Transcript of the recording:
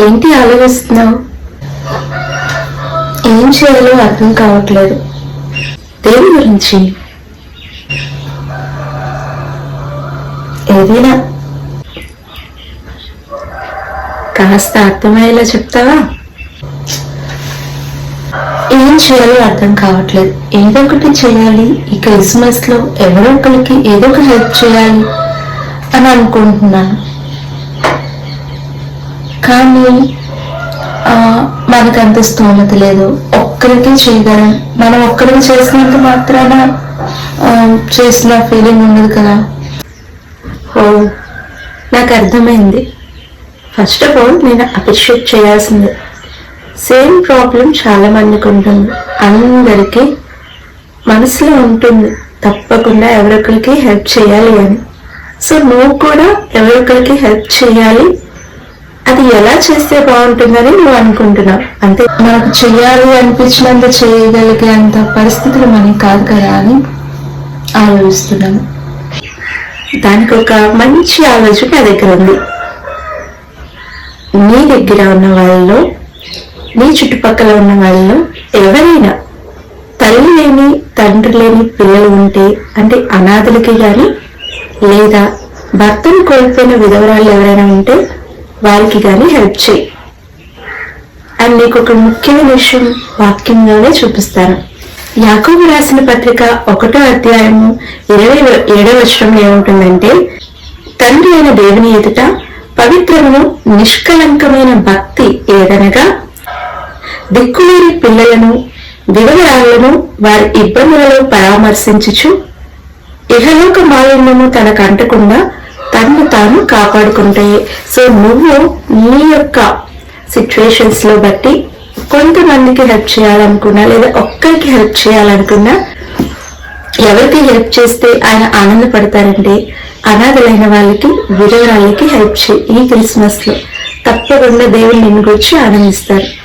ఏంటి ఆలోచిస్తున్నావు? ఏం చేయాలో అర్థం కావట్లేదు. దేని గురించి? ఏదైనా. కాస్త అర్థమయ్యేలా చెప్తావా? ఏం చేయాలో అర్థం కావట్లేదు. ఏదో ఒకటి చేయాలి. ఈ క్రిస్మస్లో ఎవరో ఒకరికి ఏదో ఒకటి హెల్ప్ చేయాలి అని అనుకుంటున్నాను. కానీ మనకు మనకంత స్తోమత లేదు. ఒక్కరికి చేయగలం. మనం ఒక్కరికి చేసినంత మాత్రాన చేసిన ఫీలింగ్ ఉండదు కదా. ఓ నాకు అర్థమైంది ఫస్ట్ ఆఫ్ ఆల్ నేను అప్రిషియేట్ చేయాల్సింది. సేమ్ ప్రాబ్లం చాలా మందికి ఉంటుంది. అందరికీ మనసులో ఉంటుంది. తప్పకుండా ఎవరొకరికి హెల్ప్ చేయాలి అని. సో నువ్వు కూడా ఎవరొకరికి హెల్ప్ చేయాలి అది ఎలా చేస్తే బాగుంటుందని నువ్వు అనుకుంటున్నావు? అంతే మనకు చేయాలి అనిపించినంత చేయగలిగే అంత పరిస్థితులు మనకి కాదు కదా అని ఆలోచిస్తున్నాను. దానికి ఒక మంచి ఆలోచన నా దగ్గర ఉంది. నీ దగ్గర ఉన్న వాళ్ళలో నీ చుట్టుపక్కల ఉన్న వాళ్ళలో ఎవరైనా తల్లి లేని తండ్రి లేని పిల్లలు ఉంటే అంటే అనాథలకి కానీ లేదా భర్తను కోల్పోయిన విధవరాలు ఎవరైనా ఉంటే వారికి కానీ హెల్ప్ చేయి. అండ్ నీకు ఒక ముఖ్యమైన విషయం వాక్యంగానే చూపిస్తాను. యాకోబు రాసిన పత్రిక ఒకటో అధ్యాయము ఇరవై ఏడవ వచనంలో ఏముంటుందంటే తండ్రి అయిన దేవుని ఎదుట పవిత్రమును నిష్కలంకమైన భక్తి ఏదనగా దిక్కులేని పిల్లలను వివరాలను వారి ఇబ్బందులలో పరామర్శించుచు ఇహలోక మాలిన్యము తనకు తను తాను కాపాడుకుంటే. సో నువ్వు నీ యొక్క సిచ్యువేషన్స్లో బట్టి కొంతమందికి హెల్ప్ చేయాలనుకున్నా లేదా ఒక్కరికి హెల్ప్ చేయాలనుకున్నా ఎవరికి హెల్ప్ చేస్తే ఆయన ఆనందపడతారండి అనాథలైన వాళ్ళకి విధవరాళ్ళకి హెల్ప్ చేయి ఈ క్రిస్మస్లో. తప్పకుండా దేవుడు నిన్ను గురించి ఆనందిస్తారు.